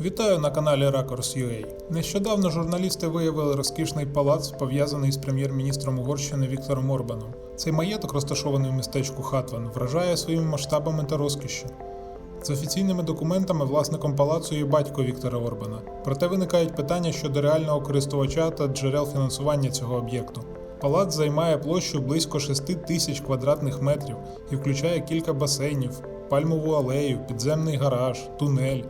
Вітаю на каналі Ракурс.ua. Нещодавно журналісти виявили розкішний палац, пов'язаний з прем'єр-міністром Угорщини Віктором Орбаном. Цей маєток, розташований в містечку Хатван, вражає своїми масштабами та розкішшю. З офіційними документами власником палацу є батько Віктора Орбана. Проте виникають питання щодо реального користувача та джерел фінансування цього об'єкту. Палац займає площу близько 6 тисяч квадратних метрів і включає кілька басейнів, пальмову алею, підземний гараж, тунель,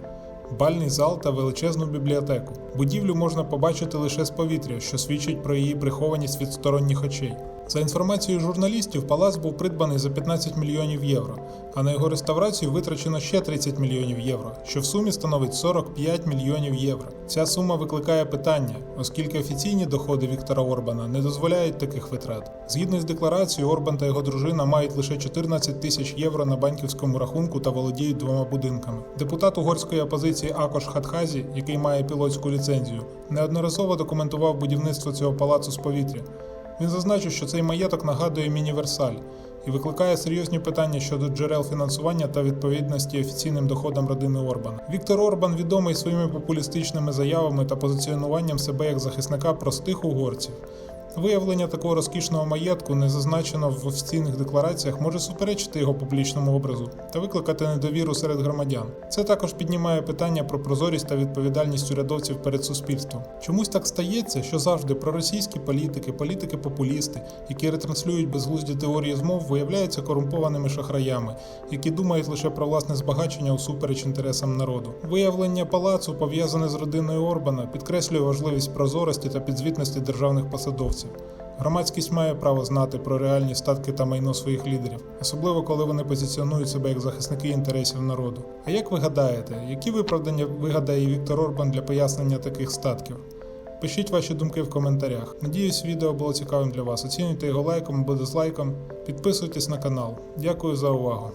бальний зал та величезну бібліотеку. Будівлю можна побачити лише з повітря, що свідчить про її прихованість від сторонніх очей. За інформацією журналістів, палац був придбаний за 15 мільйонів євро, а на його реставрацію витрачено ще 30 мільйонів євро, що в сумі становить 45 мільйонів євро. Ця сума викликає питання, оскільки офіційні доходи Віктора Орбана не дозволяють таких витрат. Згідно з декларацією, Орбан та його дружина мають лише 14 тисяч євро на банківському рахунку та володіють двома будинками. Депутат угорської опозиції Акош Хатхазі, який має пілотську ліцензію, неодноразово документував будівництво цього палацу з повітря. Він зазначив, що цей маєток нагадує міні-Версаль і викликає серйозні питання щодо джерел фінансування та відповідності офіційним доходам родини Орбана. Віктор Орбан відомий своїми популістичними заявами та позиціонуванням себе як захисника простих угорців. Виявлення такого розкішного маєтку, не зазначено в офіційних деклараціях, може суперечити його публічному образу та викликати недовіру серед громадян. Це також піднімає питання про прозорість та відповідальність урядовців перед суспільством. Чомусь так стається, що завжди проросійські політики, політики-популісти, які ретранслюють безглузді теорії змов, виявляються корумпованими шахраями, які думають лише про власне збагачення усупереч інтересам народу. Виявлення палацу, пов'язане з родиною Орбана, підкреслює важливість прозорості та підзвітності державних посадовців. Громадськість має право знати про реальні статки та майно своїх лідерів, особливо коли вони позиціонують себе як захисники інтересів народу. А як ви гадаєте, які виправдання вигадає Віктор Орбан для пояснення таких статків? Пишіть ваші думки в коментарях. Надіюсь, відео було цікавим для вас. Оцінюйте його лайком або дизлайком. Підписуйтесь на канал. Дякую за увагу.